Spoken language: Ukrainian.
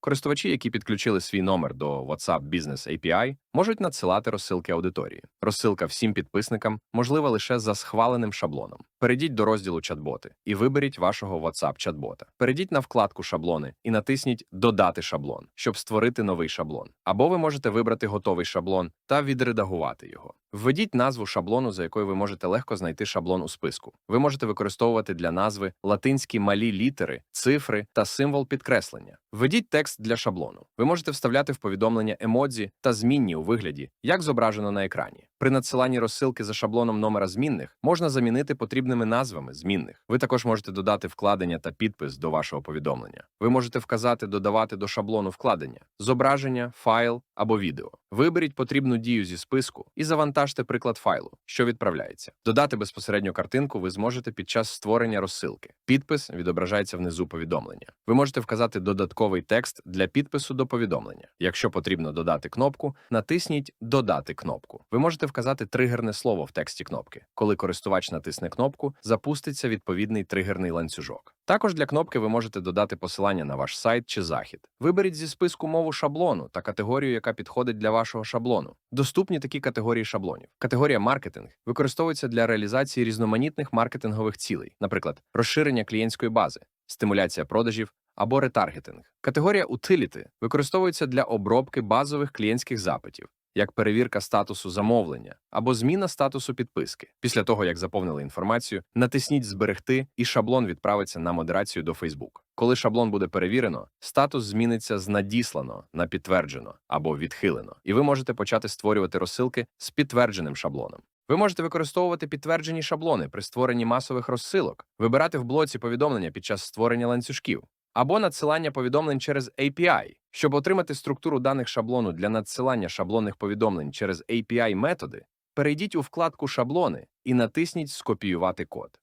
Користувачі, які підключили свій номер до WhatsApp Business API, можуть надсилати розсилки аудиторії. Розсилка всім підписникам можлива лише за схваленим шаблоном. Перейдіть до розділу чат-боти і виберіть вашого WhatsApp чат-бота. Перейдіть на вкладку Шаблони і натисніть Додати шаблон, щоб створити новий шаблон. Або ви можете вибрати готовий шаблон та відредагувати його. Введіть назву шаблону, за якою ви можете легко знайти шаблон у списку. Ви можете використовувати для назви латинські малі літери, цифри та символ підкреслення. Введіть текст для шаблону. Ви можете вставляти в повідомлення емодзі та змінні у вигляді, як зображено на екрані. При надсиланні розсилки за шаблоном номера змінних можна замінити потрібними назвами змінних. Ви також можете додати вкладення та підпис до вашого повідомлення. Ви можете вказати додавати до шаблону вкладення, зображення, файл або відео. Виберіть потрібну дію зі списку і завантажте приклад файлу, що відправляється. Додати безпосередньо картинку ви зможете під час створення розсилки. Підпис відображається внизу повідомлення. Ви можете вказати додатковий текст для підпису до повідомлення. Якщо потрібно додати кнопку, натисніть Додати кнопку. Ви можете вказати тригерне слово в тексті кнопки. Коли користувач натисне кнопку, запуститься відповідний тригерний ланцюжок. Також для кнопки ви можете додати посилання на ваш сайт чи захід. Виберіть зі списку мову шаблону та категорію, яка підходить для вашого шаблону. Доступні такі категорії шаблонів. Категорія маркетинг використовується для реалізації різноманітних маркетингових цілей, наприклад, розширення клієнтської бази, стимуляція продажів або ретаргетинг. Категорія утиліти використовується для обробки базових клієнтських запитів. Як перевірка статусу замовлення або зміна статусу підписки. Після того, як заповнили інформацію, натисніть Зберегти і шаблон відправиться на модерацію до Facebook. Коли шаблон буде перевірено, статус зміниться з надіслано на підтверджено або відхилено, і ви можете почати створювати розсилки з підтвердженим шаблоном. Ви можете використовувати підтверджені шаблони при створенні масових розсилок, вибирати в блоці повідомлення під час створення ланцюжків або надсилання повідомлень через API. Щоб отримати структуру даних шаблону для надсилання шаблонних повідомлень через API методи, перейдіть у вкладку Шаблони і натисніть Скопіювати код.